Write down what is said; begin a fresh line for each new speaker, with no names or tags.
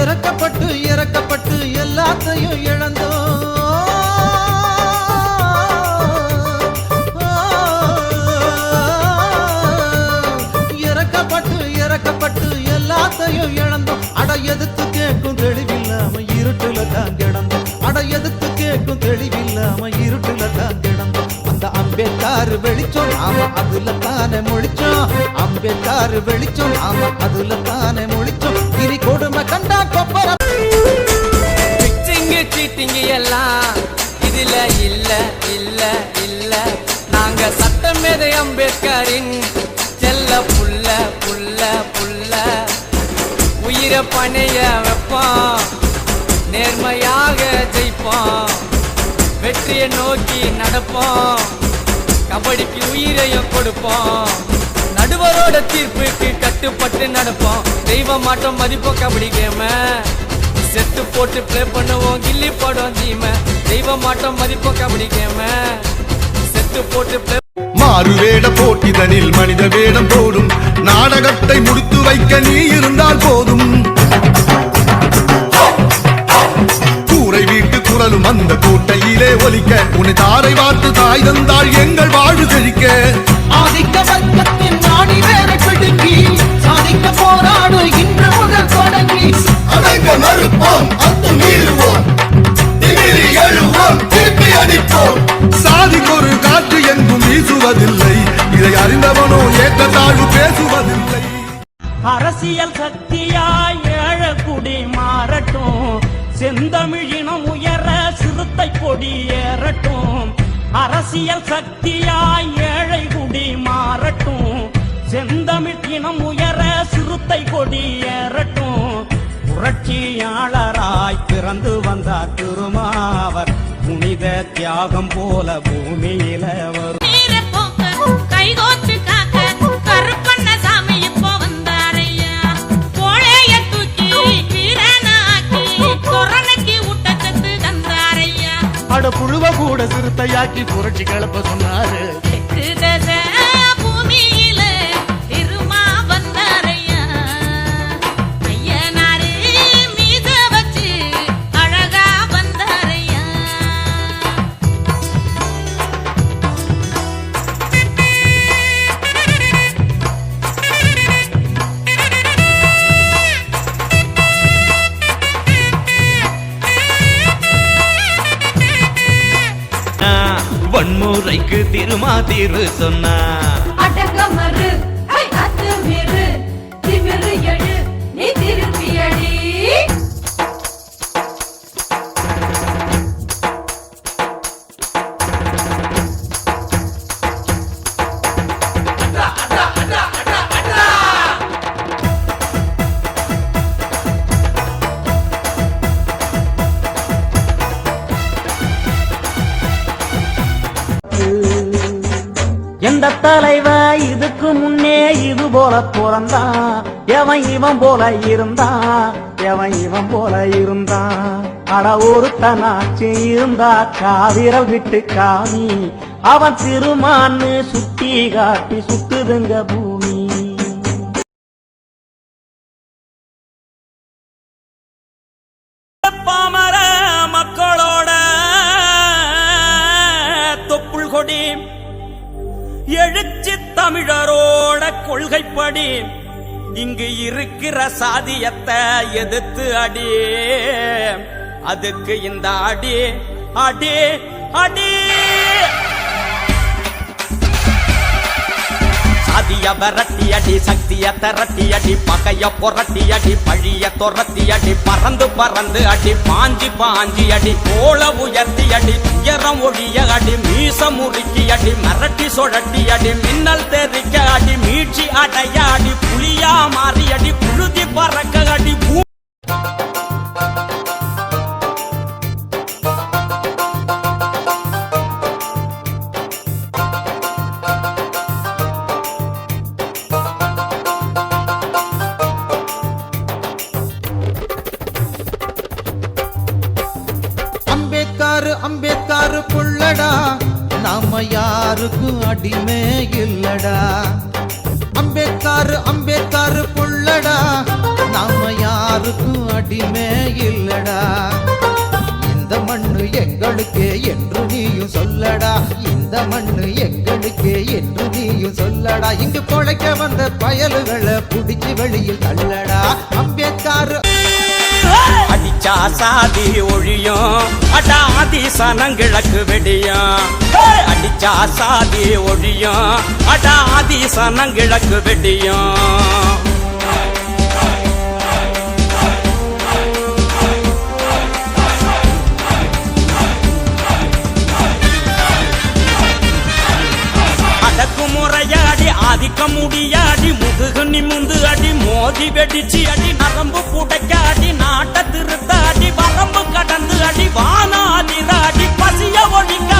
இறக்கப்பட்டு இறக்கப்பட்டு எல்லாத்தையும் இழந்தோம். இறக்கப்பட்டு இறக்கப்பட்டு எல்லாத்தையும் இழந்தோம். அட எதிர்த்து கேட்கும் தெளிவில்லாம இருட்டுல தான் கிடந்தோம். அட எதிர்த்து கேட்கும் தெளிவில்லாம இருட்டுல தான் அம்பேத்கார் வெளிச்சம். நாம அதுல தானே முழிச்சோம். அம்பேத்கார் வெளிச்சம். நாம அதுல தானே முழிச்சோம். இனி கொடுமை கண்டா கொப்பர.
பிச்சிங்கு சீட்டிங்கு எல்லாம் இதுல இல்ல இல்ல இல்ல. நாங்க சட்டமேதை அம்பேத்கரின்? செல்ல புல்ல புல்ல புல்ல. உயிரை பணைய வைப்போம். நேர்மையாக ஜெயிப்போம். வெற்றியை நோக்கி நடப்போம். கபடிக்கு உயிரையும் கொடுப்போம் நடுவரோட தீர்ப்புக்கு கட்டுப்பட்டு நடப்போம் தெய்வ மாட்டம் மதிப்போம் கபடி கேம செட்டு போட்டு ப்ளே பண்ணுவோம் கில்லி போடுவோம் தீம தெய்வ மாட்டம் மதிப்போம் கபடி கேம செட்டு போட்டு ப்ளே
மாறு வேட போட்டிதனில் மனித வேடம் போடும். நாடகத்தை முடித்து வைக்க நீ இருந்தால் போதும். குரலும் அந்த கோட்டையிலே ஒலிக்க. உன்னை தாரை வார்த்து தாய் தந்தாள் எங்கள் வாழ்வு செழிக்க.
ஆதிக்க வர்க்கத்தின் நாடி வேற பிடுங்கி சாதிக்க போராடு இன்று முதல் தொடங்கி.
அடங்க மறுப்போம் அத்து மீறுவோம். திமிரி எழுவோம் திருப்பி அடிப்போம். சாதிக்கொரு காற்று எங்கும் வீசுவதில்லை. இதை அறிந்தவனோ ஏற்ற தாழ்வு பேசுவதில்லை.
அரசியல் சக்தியாய் ஏழக்குடி மாறட்டும். செந்தமிழினம் உயர சிறுத்தை கொடி ஏறட்டும். அரசியல் சக்தியாய் ஏழை குடி மாறட்டும். செந்தமிழ் இனம் உயர சிறுத்தை கொடி ஏறட்டும். புரட்சியாளராய் பிறந்து வந்தார் திருமாவர். புனித தியாகம் போல பூமியில வரும்.
கைகோத்து தந்தாரையா
புழுவ கூட சிறுத்தையாக்கி புரட்சி கிளப்ப சொன்னாரு.
வன்முறைக்கு திருமா தீர்வு சொன்னா
அடங்கமறு அத்துமீறு திமிரு
தலைவ இதுக்கு முன்னே இது போல பிறந்தான் எவன் இவன் போல இருந்தான் எவன் இவன் போல இருந்தான் அட ஒருத்தனாச்சு இருந்தா காவிரல் விட்டு காமி. அவன் திருமான்னு சுத்தி காட்டி சுத்துதுங்க பூ கொள்கைப்படி இங்கு இருக்கிற சாதியத்தை எதிர்த்து அடி. அதுக்கு இந்த அடி அடி அடி. பழிய விரட்டி அடி சக்திய திரட்டி அடி பகைய புரட்டி அடி பழிய துரத்தி அடி பறந்து பறந்து அடி பாஞ்சி பாஞ்சி அடி கோல உயர்த்தி அடி உயரம் ஒழிய அடி மீச முறுக்கி அடி மிரட்டி சுழட்டி அடி மின்னல் தெரிக்க அடி மீட்சி அடைய அடி புளியா மாறி அடி புழுதி பறக்க அடி
நாம யாருக்கும் அடிமே இல்லடா. அம்பேத்கார் அம்பேத்கார் புள்ளடா. நாம யாருக்கும் அடிமே இல்லடா. இந்த மண்ணு எங்களுக்கே என்று நீயும் சொல்லடா. இந்த மண்ணு எங்களுக்கே என்று நீயும் சொல்லடா. இங்கு பொழைக்க வந்த பயல்களை புடிச்சு வெளியில் தள்ளடா. அம்பேத்கர்
அடிச்சா சாதி ஒழியும். அடாதி சனங்கிழக்கு வெடியும். அடிச்சா சாதி ஒழியும். அடாதி சனங்கிழக்கு வெடியும். தாங்கிக்க முடியாடி முதுகு நிமிந்து அடி மோதி வெடிச்சு அடி நரம்பு புடைக்க அடி நாட்ட திருத்த அடி வரம்பு கடந்து அடி வானாதி அடி பசிய ஒழிக்க